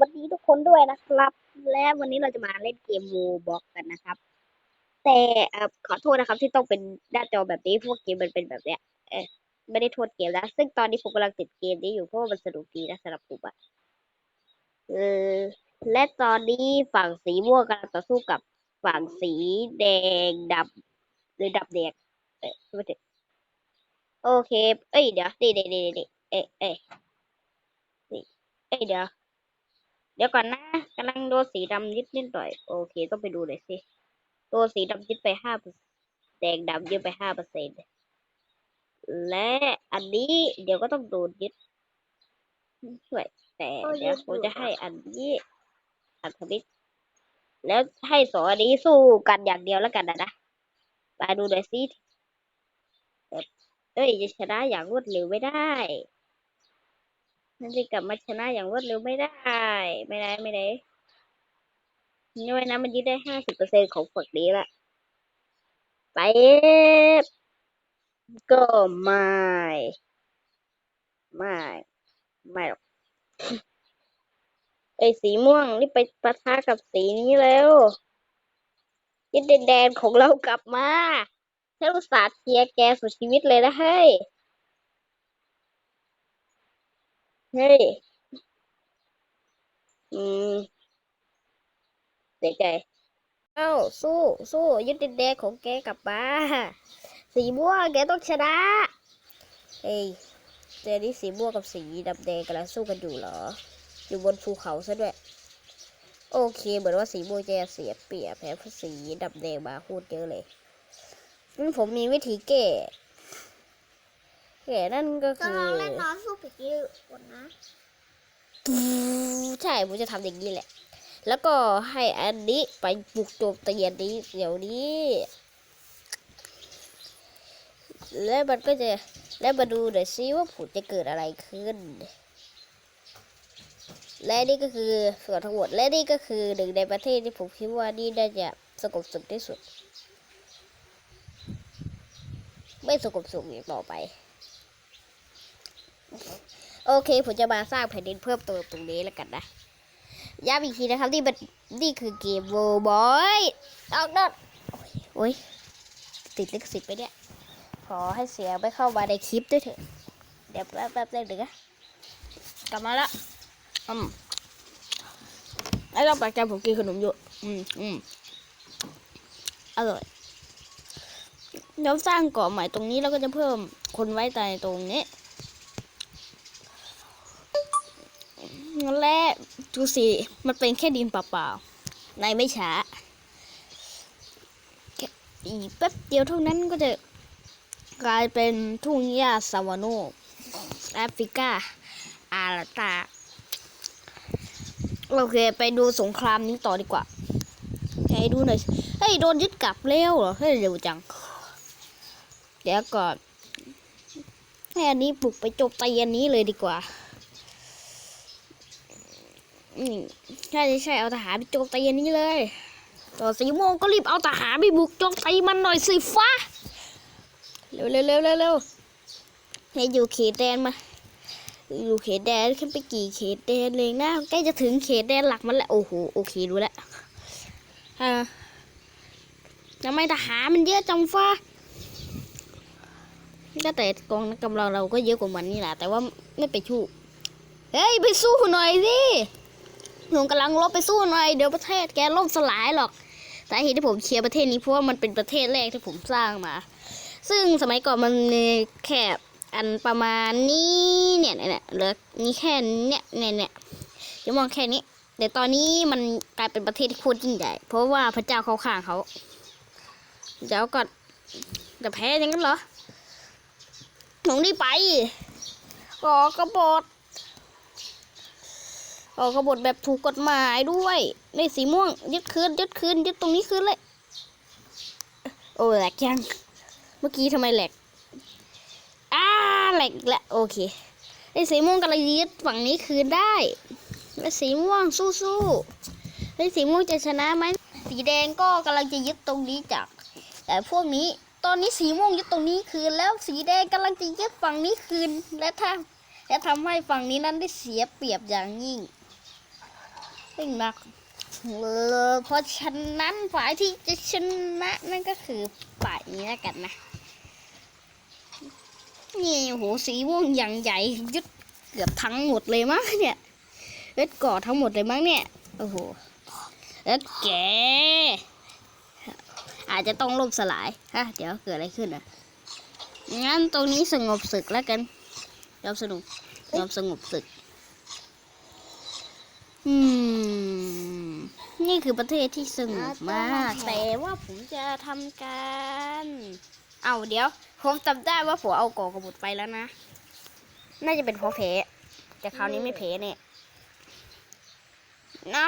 วัสดีทุกคนด้วยนะครับ และวันนี้เราจะมาเล่นเกมโมบอกกันนะครับ แต่ขอโทษนะครับที่ต้องเป็นหน้าจอแบบนี้เพราะว่าเกมมันเป็นแบบเนี้ยเออไม่ได้โทษเกมนะซึ่งตอนนี้ผมกำลังติดเกมนี้อยู่เพราะว่ามันสนุกดีนะสำหรับผมอะเออและตอนนี้ฝั่งสีม่วงกำลังต่อสู้กับฝั่งสีแดงดำหรือดำแดงเออไม่ถึงโอเค เอ้ยเดี๋ยวนี่นี่นี่นี่เอ้ยเอ้ยนี่เอ้ยเดี๋ยว เดี๋ยวก่อนนะกำลังโดนสีดำยึดนิดหน่อย โอเค ต้องไปดูหน่อยสิโดนสีดำยึดไปห้าแดงดำยึดไปห้าเปอร์เซ็นและอันนี้เดี๋ยวก็ต้องโดนยึดช่วยแต่เดี๋ยวผมจะให้อันนี้อันทมิตแล้วให้สองอันนี้สู้กันอย่างเดียวแล้วกันนะนะมาดูหน่อยสิเอ้ยจะชนะอย่างรวดเร็วไม่ได้ มันจะกลับมาชนะอย่างรวดเร็วไม่ได้ ไม่ได้ไม่ได้นี่ไว้นะมันยึดได้ห้าสิบเปอร์เซ็นของฝั่งนี้ละไปก็ไม่ ไม่ ไม่หรอกไอ้สีม่วงรีบไปปะทะกับสีนี้แล้วยึดดินแดนของเรากลับมาฉันอุตส่าห์เชียร์แกสุดชีวิตเลยนะเฮ้ย เฮ้ย อืม เสียใจ เอ้า สู้ สู้ ยึดดินแดนของแกกลับมา สีม่วงแกต้องชนะเฮ้ยเจนี่สีม่วงกับสีดำแดงกำลังสู้กันอยู่เหรอ อยู่บนภูเขาซะด้วย โอเค เหมือนว่าสีม่วงจะเสียเปรียบแพ้เพราะสีดำแดงมาพูดเยอะเลยงั้นผมมีวิธีแก้ แก้นั่นก็ก็คือลองเล่นน้องสู้ปีกี้ก่อนนะใช่ผมจะทำอย่างนี้แหละ แล้วก็ให้อันนี้ไปบุกโจมตีอันนี้เดี๋ยวนี้ แล้วมันก็จะแล้วมาดูหน่อยซิว่าผลจะเกิดอะไรขึ้น และนี่ก็คือส่วนทั้งหมด และนี่ก็คือหนึ่งในประเทศที่ผมคิดว่านี่น่าจะสงบสุขที่สุด ไม่สงบสุขอีกต่อไป โอเคผมจะมาสร้างแผ่นดินเพิ่มเติมตรงนี้แล้วกันนะย้ำอีกทีนะครับนี่มันนี่คือเกมโวบอยเอาดอดโอ้ยติดลิขสิทธิ์ไปเนี่ย ขอให้เสียงไม่เข้ามาในคลิปด้วยเถอะ เดี๋ยวแป๊บแป๊บๆเดี๋ยวนะกลับมาละอืมไอ้เราปลกใจผมกินขนมอยู่ อืมอืมอร่อยเดี๋ยวสร้างเกาะใหม่ตรงนี้แล้วก็จะเพิ่มคนไว้ใจตรงนี้ งั้น แรกดูสิมันเป็นแค่ดินเปล่าๆในไม่ช้าอีกแป๊บเดียวเท่านั้นก็จะกลายเป็นทุ่งหญ้าซาวาโนแอฟริกา อาราตา โอเค ไปดูสงครามนี้ต่อดีกว่า ให้ดูหน่อย เฮ้ย โดนยึดกลับเร็วเหรอ เฮ้ย เร็วจัง เดี๋ยวก่อนให้อันนี้ปลุกไปจมตีอันนี้เลยดีกว่า อืมใช่ใช่เอาทหารไปโจมตีอันนี้เลยต่อสีโมงก็รีบเอาทหารไปบุกโจมตีมันหน่อยสิฟ้าเร็วเร็วเร็วเร็วเร็วให้อยู่เขตแดนมาอยู่เขตแดนขึ้นไปกี่เขตแดนเลยนะใกล้จะถึงเขตแดนหลักมันแล้วโอ้โหโอเครู้แล้วอ่าทำไมทหารมันเยอะจังฟ้าก็แต่กองกำลังเราก็เยอะกว่ามันนี่แหละแต่ว่าไม่ไปชู้เฮ้ยไปสู้หน่อยสิ ผมกำลังลบไปสู้หน่อยเดี๋ยวประเทศแกล่มสลายหรอกสาเหตุที่ผมเชียร์ประเทศนี้เพราะว่ามันเป็นประเทศแรกที่ผมสร้างมา ซึ่งสมัยก่อนมันมีแค่อันประมาณนี้เนี่ยเนี่ยเหลือนี่แค่เนี่ยเนี่ยเนี่ยจะมองแค่นี้ แต่ตอนนี้มันกลายเป็นประเทศที่โคตรยิ่งใหญ่เพราะว่าพระเจ้าเขาข้างเขาเดี๋ยวก่อนจะแพ้ยังนั้นเหรอหนูนี่ไปออกกระบฏ ออกขบฏแบบถูกกฎหมายด้วยในสีม่วง ยึดคืนยึดคืนยึดตรงนี้คืนเลย โอ้แหลกยัง เมื่อกี้ทำไมแหลกอ้าแหลกอีกแล้วโอเคไอ้สีม่วงกำลังยึดฝั่งนี้คืนได้ไอ้สีม่วงสู้ๆไอ้สีม่วงจะชนะไหมสีแดงก็กำลังจะยึดตรงนี้จากแต่พวกนี้ตอนนี้สีม่วงยึดตรงนี้คืนแล้วสีแดงกำลังจะยึดฝั่งนี้คืนและถ้าและทำให้ฝั่งนี้นั้นได้เสียเปรียบอย่างยิ่ง วิ่งมาเลยเพราะฉะนั้นฝ่ายที่จะชนะนั่นก็คือฝ่ายนี้แล้วกันนะ นี่โหสีม่วงอย่างใหญ่ยึดเกือบทั้งหมดเลยมั้งเนี่ยเอ็ดก่อทั้งหมดเลยมั้งเนี่ย โอ้โหเอ็ดแกอาจจะต้องล่มสลายฮะเดี๋ยวเกิดอะไรขึ้นอะ งั้นตรงนี้สงบศึกแล้วกันยอมสนุกยอมสงบศึก อืม นี่คือประเทศที่สงบมากแต่ว่าผมจะทำการเอาเดี๋ยว ผมจำได้ว่าผมเอาก่อกระบุดไปแล้วนะ น่าจะเป็นเพราะเพแต่คราวนี้ไม่เพเนี่ยนะ